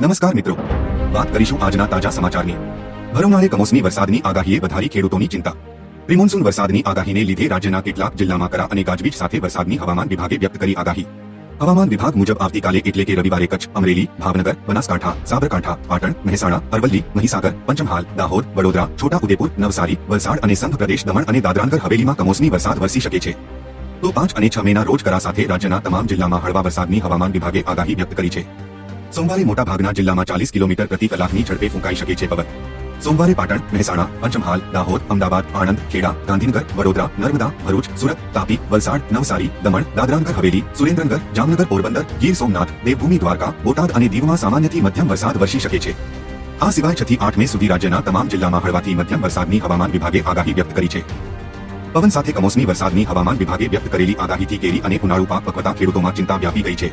નમસ્કાર મિત્રો. વાત કરીશું આજના તાજા સમાચારની. ભરવનારે કમોસમી વરસાદની આગાહીએ વધારી ખેડૂતોની ચિંતા. પ્રિમોન્સૂન વરસાદની આગાહીને લીધે રાજ્યના કેટલાક જિલ્લામાં કરા અને ગાજવીજ સાથે વરસાદની હવામાન વિભાગે વ્યક્ત કરી આગાહી. હવામાન વિભાગ મુજબ આવતીકાલે એટલે કે રવિવારે કચ્છ, અમરેલી, ભાવનગર, બનાસકાંઠા, સાબરકાંઠા, પાટણ, મહેસાણા, અરવલ્લી, મહીસાગર, પંચમહાલ, દાહોદ, વડોદરા છોટા ઉદેપુર નવસારી, વલસાડ અને સંઘ પ્રદેશ, દમણ અને દાદરાનગર હવેલીમાં કમોસમી વરસાદ વરસી શકે છે. તો પાંચ અને છ મેના રોજ કરા સાથે રાજ્યના તમામ જિલ્લામાં હળવા વરસાદની હવામાન વિભાગે આગાહી વ્યક્ત કરી છે. સોમવારે મોટાભાગના જિલ્લામાં ચાલીસ કિલોમીટર પ્રતિ કલાકની ઝડપે ફૂંકાઈ શકે છે પવન. સોમવારે પાટણ, મહેસાણા, પંચમહાલ, દાહોદ, અમદાવાદ, આણંદ, ખેડા, ગાંધીનગર, વડોદરા, નર્મદા, ભરૂચ, સુરત, તાપી, વલસાડ, નવસારી, દમણ, દાદરાનગર, હવેલી, સુરેન્દ્રનગર, જામનગર, પોરબંદર, ગીર સોમનાથ, દેવભૂમિ, દ્વારકા, બોટાદ અને દીવમાં સામાન્યથી મધ્યમ વરસાદ વરસી શકે છે. આ સિવાય છથી આઠ મે સુધી રાજ્યના તમામ જિલ્લામાં હળવાથી મધ્યમ વરસાદની હવામાન વિભાગે આગાહી વ્યક્ત કરી છે. પવન સાથે કમોસમી વરસાદની હવામાન વિભાગે વ્યક્ત કરેલી આગાહીથી કેરી અને ઉનાળુ પાક પકવતા ખેડૂતોમાં ચિંતા વ્યાપી ગઈ છે.